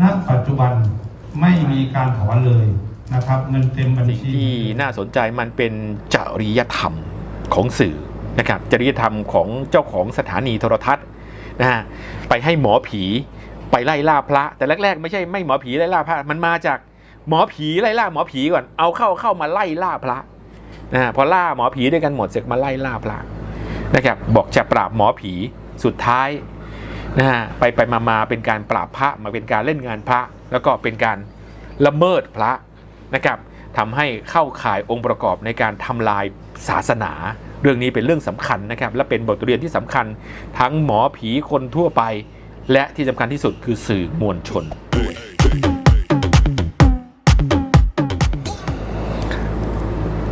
ณปัจจุบันไม่มีการถอนเลยนะครับเงินเต็มบัญชีที่น่าสนใจมันเป็นจริยธรรมของสื่อนะครับจริยธรรมของเจ้าของสถานีโทรทัศน์นะฮะไปให้หมอผีไปไล่ล่าพระ แต่แรกๆ ไม่ใช่ไม่หมอผีไล่ล่าพระมันมาจากหมอผีไล่ล่าหมอผีก่อนเอาเข้าเข้ามาไล่ล่าพระนะฮะพอล่าหมอผีด้วยกันหมดเสร็จมาไล่ล่าพระนะครับบอกจะปราบหมอผีสุดท้าย นะฮะไปไปมามาเป็นการปราบพระมาเป็นการเล่นงานพระ แล้วก็เป็นการละเมิดพระนะครับทำให้เข้าข่ายองค์ประกอบในการทำลายศาสนา เรื่องนี้เป็นเรื่องสำคัญนะครับ และเป็นบทเรียนที่สำคัญทั้งหมอผีคนทั่วไป และที่สำคัญที่สุดคือสื่อมวลชน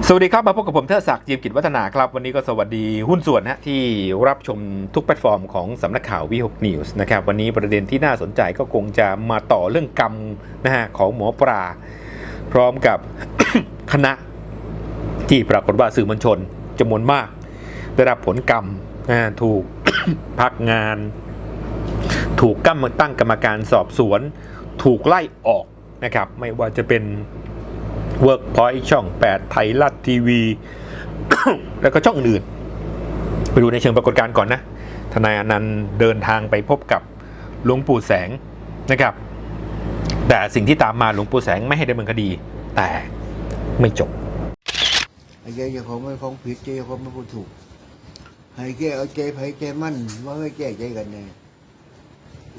สวัสดีครับ มาพบกับผมเทิดศักดิ์เจีมกิจวัฒนาครับ วันนี้ก็สวัสดีหุ้นส่วนนะที่รับชมทุกแพลตฟอร์มของสำนักข่าววิหกนิวส์นะครับวันนี้ประเด็นที่น่าสนใจก็คงจะมาต่อเรื่องกรรมนะฮะของหมอปลา พร้อมกับคณะที่ปรากฏว่าสื่อมวลชนจำนวนมาก ได้รับผลกรรมนะถูกพักงาน ถูกกั้มตั้งกรรมการสอบสวน ถูกไล่ออกนะครับไม่ว่าจะเป็น Workpoint ช่อง 8 ไทยรัฐทีวี แล้วก็ช่องอื่น ไปดูในเชิงปรากฏการณ์ก่อนนะ ทนายอนันต์เดินทางไปพบกับหลวงปู่แสงนะครับ แต่สิ่งที่ตามมาหลวงปู่แสงไม่ให้ดำเนินคดี แต่ไม่จบไอ้เจ้าของไม่ฟ้องผิดเจ้าของไม่พูดถูกให้แก้เอาใจไผใจมั่นว่าไม่แก้ใจกันแน่ยี่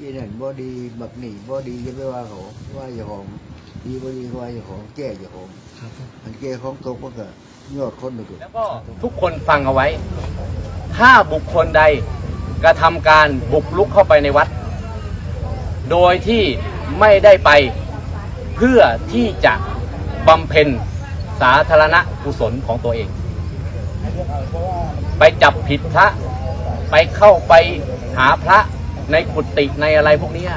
นั่นบ่ดีบักหนีบ่ดีจะไม่ว่าเขาว่าเจ้าของดีบ่ดีว่าเจ้าของแก้เจ้าของอันแก้ของตกมันก็ยอดคนหนึ่งแล้วก็ทุกคนฟังเอาไว้ ถ้าบุคคลใดกระทำการบุกลุกเข้าไปในวัด โดยที่ไม่ได้ไปเพื่อที่จะบำเพ็ญสาธารณกุศลของตัวเอง ไปจับผิดพระ ไปเข้าไปหาพระ ในกุฏิในอะไรพวกเนี้ย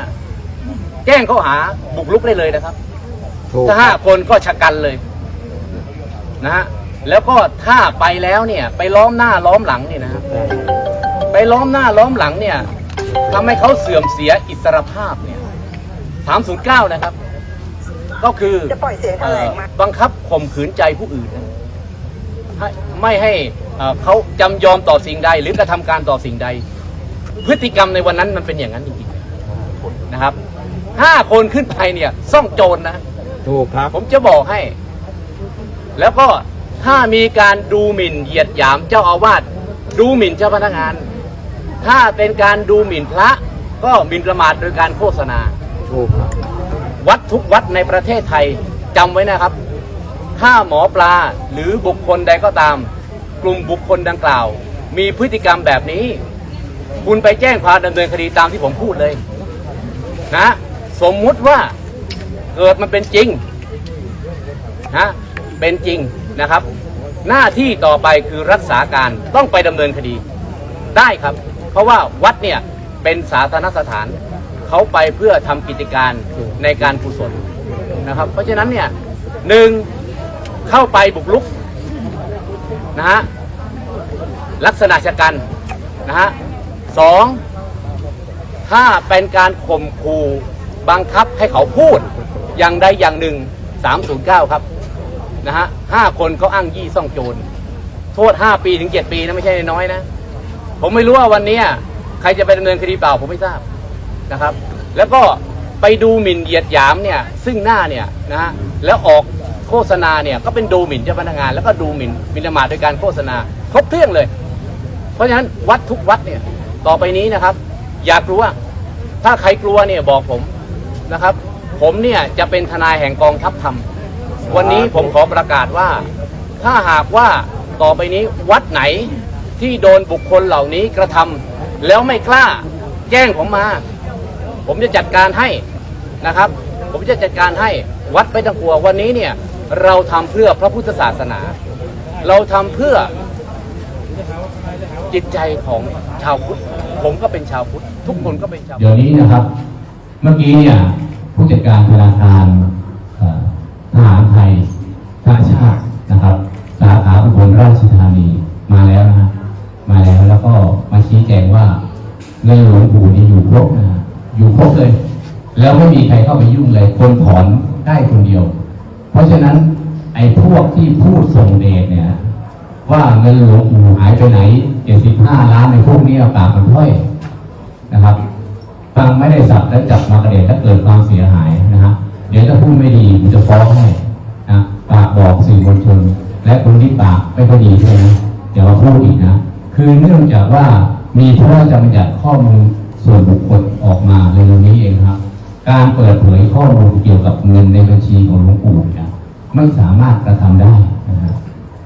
แจ้งเขาหาบุกลุกได้เลยนะครับ ถ้าห้าคนก็ชะกันเลยนะฮะแล้วก็ถ้าไปแล้วเนี่ย ไปล้อมหน้าล้อมหลังเนี่ยนะฮะไปล้อมหน้าล้อมหลังเนี่ยทำให้เขาเสื่อมเสียอิสรภาพเนี่ย309นะครับ ก็คือจะปล่อยเสียงแถลงมาเอ่อบังคับข่มขืนใจผู้อื่นนะให้ไม่ให้เอ่อเขาจำยอมต่อสิ่งใดหรือกระทำการต่อสิ่งใด พฤติกรรมในวันนั้นมันเป็นอย่างนั้นจริงๆนะครับห้าคนขึ้นไปเนี่ยซ่องโจรนะถูกครับ ผมจะบอกให้ แล้วก็ถ้ามีการดูหมิ่นเหยียดหยามเจ้าอาวาสดูหมิ่นเจ้าพนักงาน ถ้าเป็นการดูหมิ่นพระ ก็หมิ่นประมาทโดยการโฆษณาถูกครับวัดทุกวัดในประเทศไทยจำไว้นะครับ ถ้าหมอปลาหรือบุคคลใดก็ตาม กลุ่มบุคคลดังกล่าว มีพฤติกรรมแบบนี้ คุณไปแจ้งความดำเนินคดีตามที่ผมพูดเลย นะ สมมุติว่าเกิดมันเป็นจริงนะเป็นจริงนะครับ หน้าที่ต่อไปคือรักษาการต้องไปดำเนินคดีได้ครับ เพราะว่าวัดเนี่ยเป็นสาธารณสถาน เขาไปเพื่อทำกิจการในการกุศลนะครับ เพราะฉะนั้นเนี่ยหนึ่งเข้าไปบุกลุกนะฮะลักษณะชะกันนะฮะ สองถ้าเป็นการข่มขู่บังคับให้เขาพูดอย่างใดอย่างหนึ่ง 309 ครับนะฮะห้าคนเขาอ้างยี่ซ่องโจรโทษ 5 ปีถึง 7 ปีนะไม่ใช่น้อยนะ ผมไม่รู้ว่าวันนี้ใครจะไปดำเนินคดีเปล่าผมไม่ทราบนะครับ แล้วก็ไปดูหมิ่นเหยียดหยามเนี่ยซึ่งหน้าเนี่ยนะฮะแล้วออกโฆษณาเนี่ยก็เป็นดูหมิ่นเจ้าพนักงาน แล้วก็ดูหมิ่นมินประมาทโดยการโฆษณาครบเครื่องเลย เพราะฉะนั้นวัดทุกวัดเนี่ย ต่อไปนี้นะครับ อย่ากลัว ถ้าใครกลัวเนี่ยบอกผมนะครับ ผมเนี่ยจะเป็นทนายแห่งกองทัพธรรม วันนี้ผมขอประกาศว่า ถ้าหากว่าต่อไปนี้วัดไหนที่โดนบุคคลเหล่านี้กระทำแล้วไม่กล้าแจ้งผมมา ผมจะจัดการให้นะครับ ผมจะจัดการให้วัดไม่ต้องกลัววันนี้เนี่ยเราทำเพื่อพระพุทธศาสนา เราทำเพื่อ จิตใจของชาวพุทธผมก็เป็นชาวพุทธทุกคนก็เป็นชาวเดี๋ยวนี้นะครับ เมื่อกี้เนี่ยผู้จัดการธนาคารทหารไทยชาติชาตินะครับสาขาอุบลราชธานีมาแล้วนะมาแล้วแล้วก็มาชี้แจงว่าเงินหลวงปู่นี่อยู่ครบนะฮะอยู่ครบเลย แล้วไม่มีใครเข้าไปยุ่งเลยคนถอนได้คนเดียว เพราะฉะนั้นไอ้พวกที่พูดส่งเดชเนี่ย ว่าเงินหลวงปู่หายไปไหน75ล้านในพวกนี้เอาปากมันถ้อยนะครับฟังไม่ได้สับแล้วจับมากระเด็นถ้าเกิดความเสียหายนะฮะเดี๋ยวถ้าพูดไม่ดีผมจะฟ้องให้นะปากบอกสื่อมวลชน และคนที่ปากไม่ค่อยดีด้วยนะเดี๋ยวมาพูดอีกนะ คือเนื่องจากว่ามีพระราชบัญญัติข้อมูลส่วนบุคคลออกมาในเรื่องนี้เองครับ การเปิดเผยข้อมูลเกี่ยวกับเงินในบัญชีของหลวงปู่เนี่ยไม่สามารถกระทำได้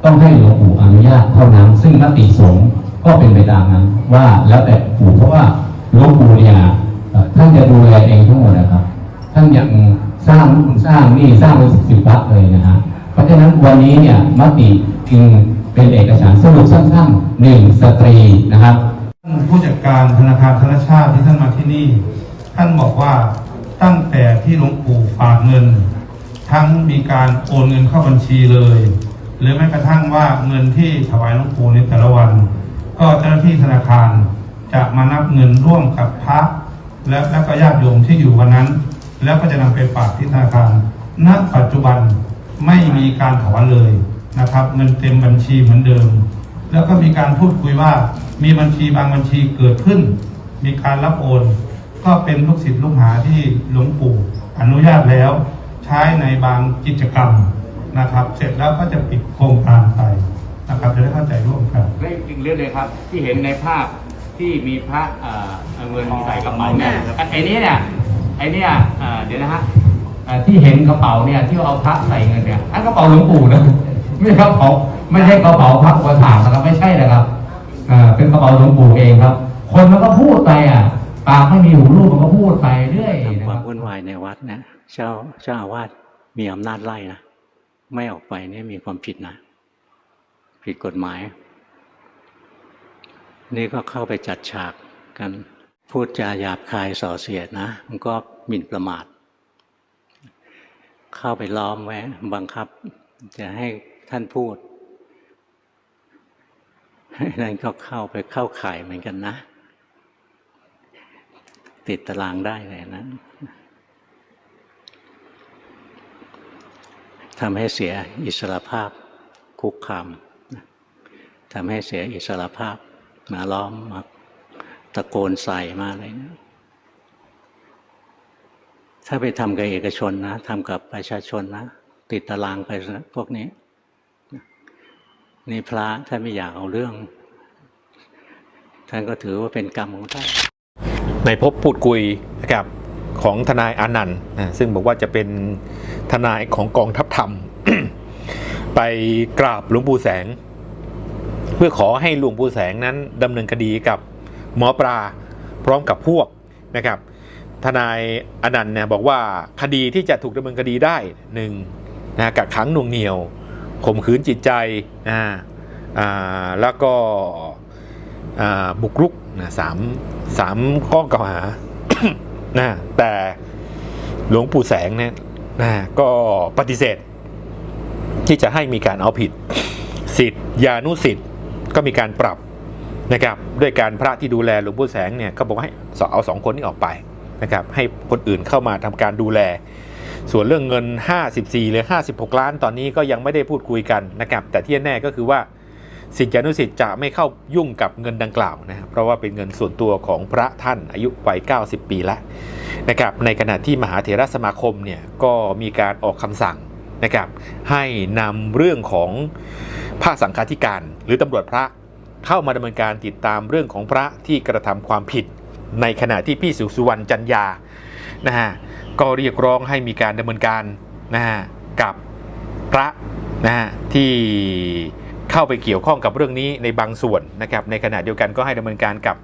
ต้องให้หลวงปู่อนุญาตเท่านั้น ซึ่งมติสงฆ์ก็เป็นไปตามนั้น ว่าแล้วแต่ปู่เพราะว่าหลวงปู่เนี่ยท่านจะดูแลเองทั้งหมดนะครับ ท่านยังสร้างนู่นสร้างนี่สร้างเป็นสิบสิบวัดเลยนะฮะเพราะฉะนั้นวันนี้เนี่ยมติจึงเป็นเอกสารสรุปสั้นๆหนึ่งสตรีนะครับท่านผู้จัดการธนาคารธนชาติที่ท่านมาที่นี่ ท่านบอกว่าตั้งแต่ที่หลวงปู่ฝากเงิน ทั้งมีการโอนเงินเข้าบัญชีเลย หรือแม้กระทั่งว่าเงินที่ถวายหลวงปู่ในแต่ละวัน ก็เจ้าหน้าที่ธนาคารจะมานับเงินร่วมกับพระและและก็ญาติโยมที่อยู่วันนั้น แล้วก็จะนำไปฝากที่ธนาคาร ณ ปัจจุบันไม่มีการถอนเลยนะครับ เงินเต็มบัญชีเหมือนเดิม แล้วก็มีการพูดคุยว่ามีบัญชีบางบัญชีเกิดขึ้น มีการรับโอน ก็เป็นลูกศิษย์ลูกหาที่หลวงปู่อนุญาตแล้ว ใช้ในบางกิจกรรม นะครับ เสร็จแล้วก็จะปิดโครงการไปนะครับ จะได้เข้าใจร่วมกันเรื่องจริงเรื่องเลยครับ ที่เห็นในภาพที่มีพระเอ่อเอาเงินใส่กระเป๋าเนี่ยไอ้นี้เนี่ยไอ้เนี่ยเอ่อเดี๋ยวนะฮะเอ่อที่เห็นกระเป๋าเนี่ยที่เอาพระใส่เงินเนี่ยอันกระเป๋าหลวงปู่นะไม่ใช่กระเป๋าไม่ใช่กระเป๋าพระอุปถากนะครับไม่ใช่นะครับเอ่อเป็นกระเป๋าหลวงปู่เองครับ คนมันก็พูดไปอะปากไม่มีหูรูปมันก็พูดไปเรื่อยนะทำคครัวามบวุ่นวายในวัดนะเจ้าเจ้าอาวาสมีอำนาจไล่นะ ไม่ออกไปนี่มีความผิดนะ ผิดกฎหมาย นี่ก็เข้าไปจัดฉากกันพูดจาหยาบคายส่อเสียดนะ มันก็หมิ่นประมาท เข้าไปล้อมไว้บังคับ จะให้ท่านพูดนั่นก็เข้าไปเข้าข่ายเหมือนกันนะ ติดตารางได้เลยนะ ทำให้เสียอิสรภาพคุกคามทำให้เสียอิสรภาพมาล้อมมาตะโกนใส่มาอะไรนะถ้าไปทำกับเอกชนนะทำกับประชาชนนะ ติดตารางไปนะพวกนี้ นี่พระท่านไม่อยากเอาเรื่อง ท่านก็ถือว่าเป็นกรรมของท่านในพบพูดคุยนะครับ ของทนายอานันต์นะซึ่งบอกว่าจะเป็นทนายของกองทัพธรรม ไปกราบหลวงปู่แสง เพื่อขอให้หลวงปู่แสงนั้นดำเนินคดีกับหมอปลาพร้อมกับพวกนะครับ ทนายอนันต์เนี่ยบอกว่าคดีที่จะถูกดำเนินคดีได้หนึ่งนะกักขังหน่วงเหนียวข่มขืนจิตใจนะอ่าแล้วก็อ่าบุกรุกนะสามสามข้อกล่าวหา นะแต่หลวงปู่แสงเนี่ยนะก็ปฏิเสธ ที่จะให้มีการเอาผิดสิทธิยานุสิทธิ์ก็มีการปรับนะครับด้วยการพระที่ดูแลหลวงปู่แสงเนี่ยก็บอกให้เอาสองคนนี้ออกไปนะครับให้คนอื่นเข้ามาทำการดูแล ส่วนเรื่องเงิน 54 หรือ 56 ล้านตอนนี้ก็ยังไม่ได้พูดคุยกันนะครับแต่ที่แน่ก็คือว่า สิทธิอนุสิทธิ์จะไม่เข้ายุ่งกับเงินดังกล่าวนะครับเพราะว่าเป็นเงินส่วนตัวของพระท่านอายุวัย 90 ปีแล้วนะครับในขณะที่มหาเถรสมาคมเนี่ยก็มีการออกคำสั่งนะครับให้นำเรื่องของภาคสังฆาธิการ หรือตำรวจพระเข้ามาดำเนินการติดตามเรื่องของพระที่กระทำความผิด ในขณะที่พี่สุสุวรรณจันยานะฮะก็เรียกร้องให้มีการดำเนินการนะฮะกับพระนะฮะที่ เข้าไปเกี่ยวข้องกับเรื่องนี้ในบางส่วนนะครับในขณะเดียวกันก็ให้ดำเนินการกับ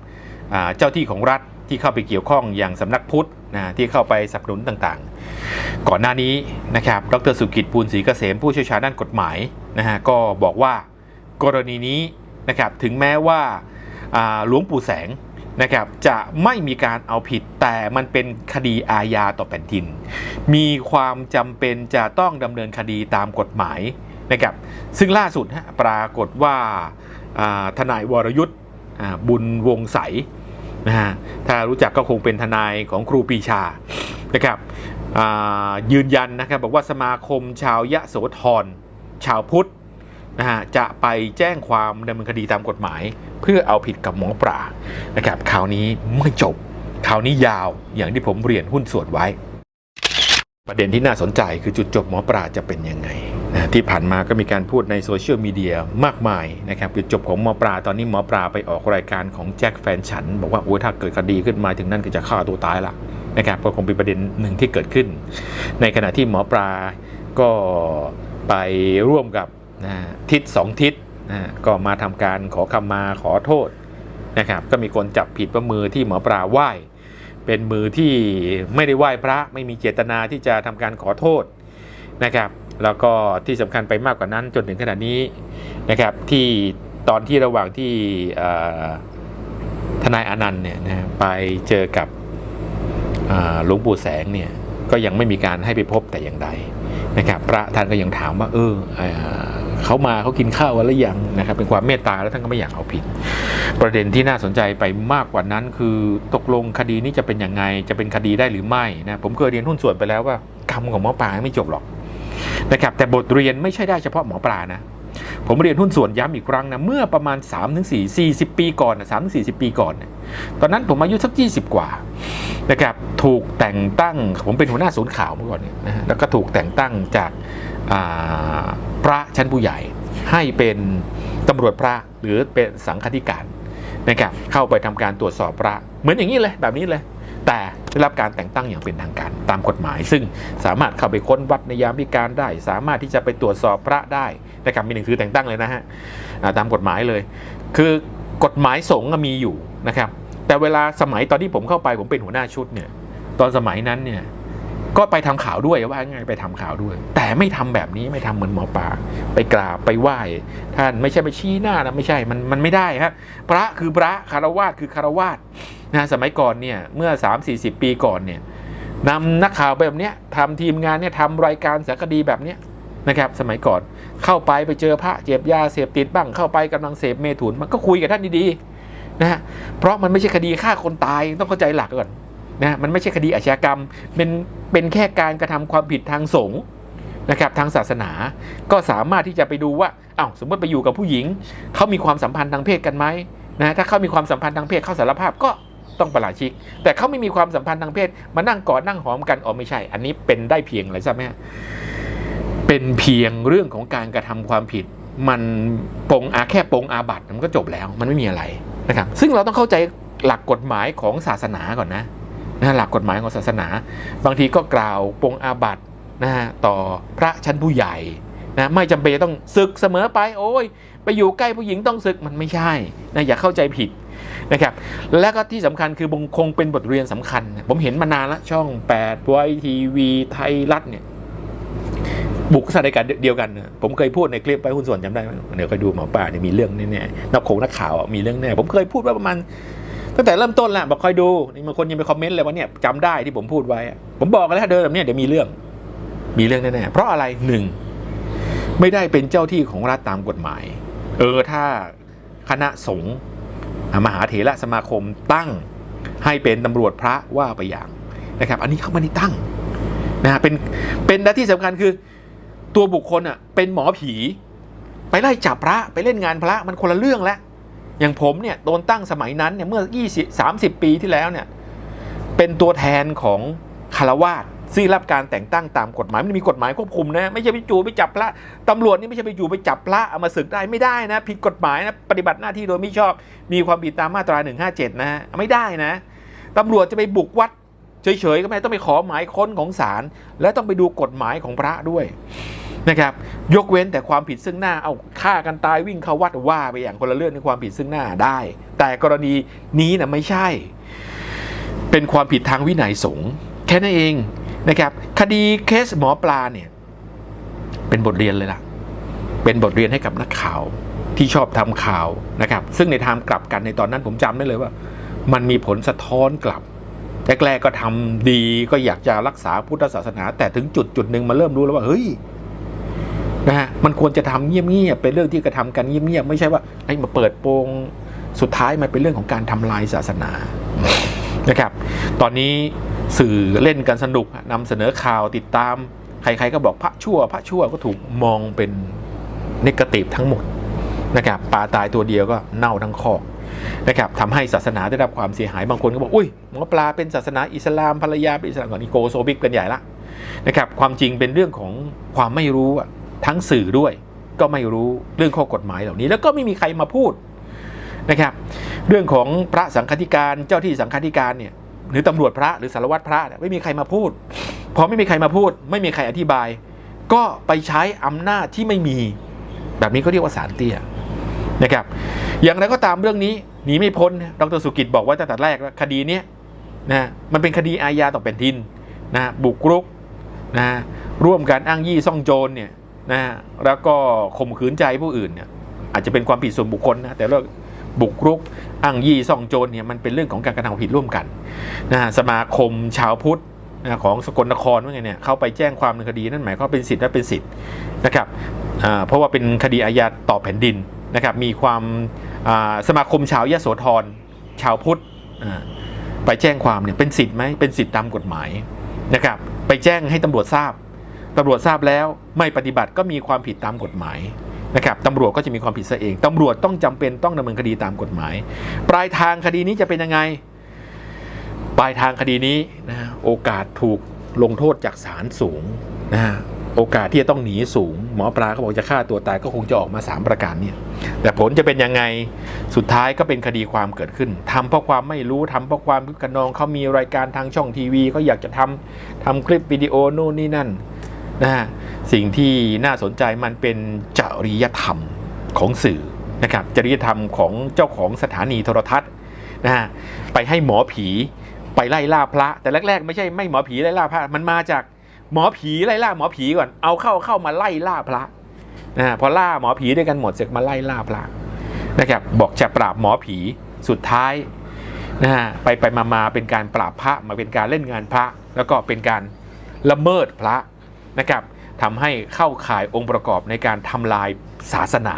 เจ้าที่ของรัฐที่เข้าไปเกี่ยวข้องอย่างสำนักพุทธนะที่เข้าไปสนับสนุนต่างๆ ก่อนหน้านี้นะครับดรสุกิจปูลศรีเกษมผู้เชี่ยวชาญด้านกฎหมายนะฮะก็บอกว่ากรณีนี้นะครับถึงแม้ว่าอ่าหลวงปู่แสงนะครับจะไม่มีการเอาผิดแต่มันเป็นคดีอาญาต่อแผ่นดิน มีความจำเป็นจะต้องดำเนินคดีตามกฎหมาย นะครับซึ่งล่าสุดฮะปรากฏว่าทนายวรยุทธ์บุญวงใสนะฮะถ้ารู้จักก็คงเป็นทนายของครูปีชานะครับยืนยันนะครับบอกว่าสมาคมชาวยะโสธรชาวพุทธนะฮะจะไปแจ้งความดำเนินคดีตามกฎหมาย เพื่อเอาผิดกับหมอปลานะครับข่าวนี้ไม่จบข่าวนี้ยาวอย่างที่ผมเรียนหุ้นส่วนไว้ ประเด็นที่น่าสนใจคือจุดจบหมอปลาจะเป็นยังไง นะที่ผ่านมาก็มีการพูดในโซเชียลมีเดียมากมายนะครับจุดจบของหมอปลาตอนนี้หมอปลาไปออกรายการของแจ็คแฟนฉัน บอกว่าโอ้ยถ้าเกิดคดีขึ้นมาถึงนั่นก็จะฆ่าตัวตายละนะครับก็คงเป็นประเด็นหนึ่งที่เกิดขึ้น ในขณะที่หมอปลาก็ไปร่วมกับนะทิศสองทิศนะก็มาทำการขอคำมาขอโทษนะครับก็มีคนจับผิดว่ามือที่หมอปลาไหว้เป็นมือที่ไม่ได้ไหว้พระไม่มีเจตนาที่จะทำการขอโทษนะครับ แล้วก็ที่สำคัญไปมากกว่านั้นจนถึงขณะนี้นะครับที่ตอนที่ระหว่างที่ทนายอนันต์เนี่ยนะไปเจอกับหลวงปู่แสงเนี่ยก็ยังไม่มีการให้ไปพบแต่อย่างใดนะครับพระท่านก็ยังถามว่าเออเออเขามาเขากินข้าวกันหรือยังนะครับเป็นความเมตตาแล้วท่านก็ไม่อยากเอาผิด ประเด็นที่น่าสนใจไปมากกว่านั้น คือตกลงคดีนี้จะเป็นยังไงจะเป็นคดีได้หรือไม่นะผมเคยเรียนหุ้นส่วนไปแล้วว่ากรรมของหมอปลาไม่จบหรอก นะครับแต่บทเรียนไม่ใช่ได้เฉพาะหมอปลานะผมเรียนหุ้นส่วนย้ำอีกครั้งนะเมื่อประมาณ 3-4 40 ปีก่อนนะ3-40 ปีก่อนนะตอนนั้นผมอายุสัก 20 กว่านะครับถูกแต่งตั้งผมเป็นหัวหน้าศูนย์ข่าวเมื่อก่อนเนี่ยนะแล้วก็ถูกแต่งตั้งจากาพระชั้นผู้ใหญ่ ให้เป็นตำรวจพระหรือเป็นสังฆธิการนะครับเข้าไปทำการตรวจสอบพระ เหมือนอย่างนี้เลยแบบนี้เลย แต่ ได้รับการแต่งตั้งอย่างเป็นทางการตามกฎหมาย ซึ่งสามารถเข้าไปค้นวัดในยามวิการได้ สามารถที่จะไปตรวจสอบพระได้นะครับมีหนังสือแต่งตั้งเลยนะฮะตามกฎหมายเลย คือกฎหมายสงฆ์มีอยู่นะครับ แต่เวลาสมัยตอนที่ผมเข้าไปผมเป็นหัวหน้าชุดเนี่ยตอนสมัยนั้นเนี่ยก็ไปทำข่าวด้วยว่าไงไปทำข่าวด้วย แต่ไม่ทำแบบนี้ไม่ทำเหมือนหมอปลาไปกราบไปไหว้ท่านไม่ใช่ไปชี้หน้านะไม่ใช่มันมันไม่ได้ครับพระคือพระคารวาสคือคารวาส นะสมัยก่อนเนี่ยเมื่อ 3 4 0 ปีก่อนเนี่ยนำนักข่าวแบบเนี้ยทำทีมงานเนี่ยทำรายการสารคดีแบบเนี้ยนะครับสมัยก่อนเข้าไปไปเจอพระเจ็บยาเสพติดบ้างเข้าไปกำลังเสพเมถุนมันก็คุยกับท่านดีๆนะฮะเพราะมันไม่ใช่คดีฆ่าคนตายต้องเข้าใจหลักก่อนนะมันไม่ใช่คดีอาชญากรรมเป็นเป็นแค่การกระทำความผิดทางสงฆ์นะครับทางศาสนาก็สามารถที่จะไปดูว่าอ้าวสมมติไปอยู่กับผู้หญิงเขามีความสัมพันธ์ทางเพศกันไหมนะถ้าเขามีความสัมพันธ์ทางเพศเขาสารภาพก็ ต้องประหลาชิก แต่เขาไม่มีความสัมพันธ์ทางเพศ มานั่งกอดนั่งหอมกันอ๋อไม่ใช่ อันนี้เป็นได้เพียงอะไรใช่ไหมเป็นเพียงเรื่องของการกระทำความผิด มันปงอาแค่ปงอาบัตมันก็จบแล้ว มันไม่มีอะไรนะครับ ซึ่งเราต้องเข้าใจหลักกฎหมายของศาสนาก่อนนะนะหลักกฎหมายของศาสนา บางทีก็กล่าวปงอาบัตนะฮะต่อพระชั้นผู้ใหญ่นะไม่จำเป็นจะต้องศึกเสมอไป โอ้ย ไปอยู่ใกล้ผู้หญิงต้องศึกมันไม่ใช่นะอย่าเข้าใจผิด นะครับแล้วก็ที่สำคัญคือบงคงเป็นบทเรียนสำคัญ ผมเห็นมานานละช่อง8ไวทีวีไทยรัฐเนี่ยบุกสถานการณ์เดียวกัน ผมเคยพูดในคลิปไปหุ้นส่วนจำได้ไหมเดี๋ยวคอยดูหมอป่าเนี่ยมีเรื่องแน่ๆนักขงนักข่าวมีเรื่องแน่ผมเคยพูดว่าประมาณตั้งแต่เริ่มต้นแหละบอกคอยดูนี่บางคนยังไปคอมเมนต์เลยว่าเนี่ยจำได้ที่ผมพูดไว้ ผมบอกกันแล้วเดินแบบเนี้ยเดี๋ยวมีเรื่องมีเรื่องแน่ๆเพราะอะไรหนึ่งไม่ได้เป็นเจ้าที่ของรัฐตามกฎหมาย เออถ้าคณะสงฆ์ มหาเถระสมาคมตั้งให้เป็นตำรวจพระว่าไปอย่างนะครับ อันนี้เขาไม่ได้ตั้งนะเป็นเป็นและที่สำคัญคือตัวบุคคลอะเป็นหมอผี ไปไล่จับพระไปเล่นงานพระมันคนละเรื่องแล้วอย่างผมเนี่ยโดนตั้งสมัยนั้นเนี่ยเมื่อ 20 30 ปีที่แล้วเนี่ยเป็นตัวแทนของคารวาส ซึ่งรับการแต่งตั้งตามกฎหมายมันมีกฎหมายควบคุมนะ ไม่ใช่ไปจู่ไปจับพระตำรวจนี่ไม่ใช่ไปจู่ไปจับพระเอามาศึกได้ไม่ได้นะ ผิดกฎหมายนะปฏิบัติหน้าที่โดยไม่ชอบ มีความผิดตามมาตรา 157 นะฮะไม่ได้นะตำรวจจะไปบุกวัดเฉยๆก็ไม่ได้ต้องไปขอหมายค้นของศาลและต้องไปดูกฎหมายของพระด้วยนะครับยกเว้นแต่ความผิดซึ่งหน้าเอาฆ่ากันตายวิ่งเข้าวัดว่าไปอย่างคนละเรื่องในความผิดซึ่งหน้าได้ แต่กรณีนี้นะไม่ใช่ เป็นความผิดทางวินัยสงฆ์แค่นั้นเอง นะครับคดีเคสหมอปลาเนี่ยเป็นบทเรียนเลยล่ะ เป็นบทเรียนให้กับนักข่าวที่ชอบทำข่าวนะครับ ซึ่งในทางกลับกันในตอนนั้นผมจำได้เลยว่า มันมีผลสะท้อนกลับแรกๆก็ทำดีก็อยากจะรักษาพุทธศาสนา แต่ถึงจุดจุดหนึ่งมาเริ่มรู้แล้วว่าเฮ้ยนะฮะมันควรจะทำเงียบๆเป็นเรื่องที่กระทำกันเงียบๆไม่ใช่ว่าไอ้มาเปิดโปงสุดท้ายมันเป็นเรื่องของการทำลายศาสนานะครับ ตอนนี้ สื่อเล่นกันสนุกนำเสนอข่าวติดตาม ใครๆก็บอกพระชั่ว พระชั่วก็ถูกมองเป็นนิกติฟทั้งหมดนะครับปลาตายตัวเดียวก็เน่าทั้งคอกนะครับทำให้ศาสนาได้รับความเสียหายบางคนก็บอกอุ้ยหมอปลาเป็นศาสนาอิสลามภรรยาเป็นอิสลามก่อนอีโกโซบิกกันใหญ่ละนะครับความจริงเป็นเรื่องของความไม่รู้ทั้งสื่อด้วย ก็ไม่รู้เรื่องข้อกฎหมายเหล่านี้ แล้วก็ไม่มีใครมาพูดนะครับ เรื่องของพระสังฆธิการเจ้าที่สังฆธิการเนี่ย หรือตำรวจพระหรือสารวัตรพระไม่มีใครมาพูดพอไม่มีใครมาพูด ไม่มีใครอธิบาย ก็ไปใช้อำนาจที่ไม่มี แบบนี้ก็เรียกว่าสารเตี้ยนะครับ อย่างไรก็ตามเรื่องนี้หนีไม่พ้นดรสุกิจบอกว่าตั้งแต่แรกว่าคดีนี้นะมันเป็นคดีอาญาต่อแผ่นดินนะบุกรุกนะร่วมกันอ้างยี่ซ่องโจรเนี่ยนะแล้วก็ข่มขืนใจผู้อื่นเนี่ยอาจจะเป็นความผิดส่วนบุคคลนะแต่ว่า บุกรุกอ้างยี่ซ่องโจรเนี่ยมันเป็นเรื่องของการกระทำผิดร่วมกันนะสมาคมชาวพุทธของสกลนครว่าไงเนี่ยเข้าไปแจ้งความในคดีนั่นหมายความว่าเป็นสิทธิ์และเป็นสิทธิ์นะครับเพราะว่าเป็นคดีอาญาต่อแผ่นดินนะครับมีความสมาคมชาวยโสธรชาวพุทธไปแจ้งความเนี่ยเป็นสิทธิ์ไหมเป็นสิทธิ์ตามกฎหมายนะครับไปแจ้งให้ตำรวจทราบตำรวจทราบแล้วไม่ปฏิบัติก็มีความผิดตามกฎหมาย นะครับตำรวจก็จะมีความผิดซะเองตำรวจต้องจำเป็นต้องดำเนินคดีตามกฎหมาย ปลายทางคดีนี้จะเป็นยังไง ปลายทางคดีนี้นะโอกาสถูกลงโทษจากศาลสูงนะฮะโอกาสที่จะต้องหนีสูง หมอปลาเขาบอกจะฆ่าตัวตายก็คงจะออกมา 3 ประการเนี่ยแต่ผลจะเป็นยังไงสุดท้ายก็เป็นคดีความเกิดขึ้นทำเพราะความไม่รู้ทำเพราะความคึกขนองเขามีรายการทางช่องทีวีเขาอยากจะทำทำคลิปวิดีโอนู่นนี่นั่น นะฮะสิ่งที่น่าสนใจมันเป็นจริยธรรมของสื่อนะครับจริยธรรมของเจ้าของสถานีโทรทัศน์นะฮะไปให้หมอผีไปไล่ล่าพระ แต่แรก ๆ ไม่ใช่ไม่หมอผีไล่ล่าพระ มันมาจากหมอผีไล่ล่าหมอผีก่อนเอาเข้าเข้ามาไล่ล่าพระนะฮะพอล่าหมอผีด้วยกันหมดเสร็จมาไล่ล่าพระนะครับบอกจะปราบหมอผีสุดท้ายนะฮะไปไปมามาเป็นการปราบพระมาเป็นการเล่นงานพระ แล้วก็เป็นการละเมิดพระ นะครับทำให้เข้าข่ายองค์ประกอบในการทำลายศาสนา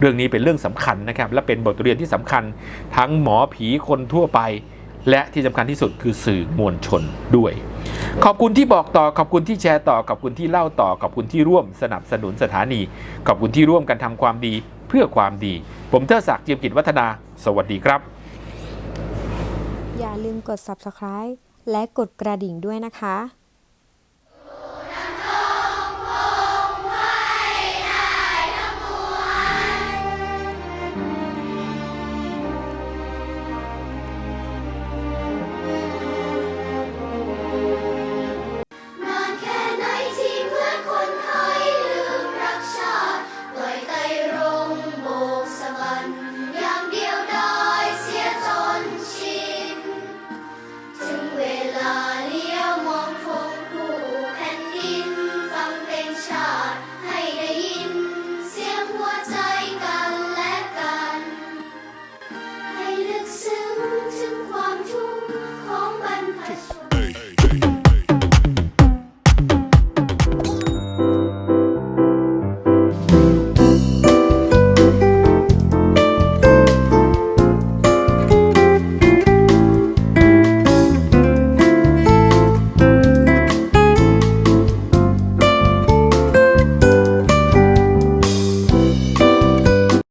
เรื่องนี้เป็นเรื่องสำคัญนะครับ และเป็นบทเรียนที่สำคัญ ทั้งหมอผีคนทั่วไป และที่สำคัญที่สุดคือสื่อมวลชนด้วย ขอบคุณที่บอกต่อขอบคุณที่แชร์ต่อขอบคุณที่เล่าต่อขอบคุณที่ร่วมสนับสนุนสถานี ขอบคุณที่ร่วมกันทำความดีเพื่อความดี ผมเทอศักดิ์เจียมกิจวัฒนา สวัสดีครับ อย่าลืมกด subscribe และกดกระดิ่งด้วยนะคะ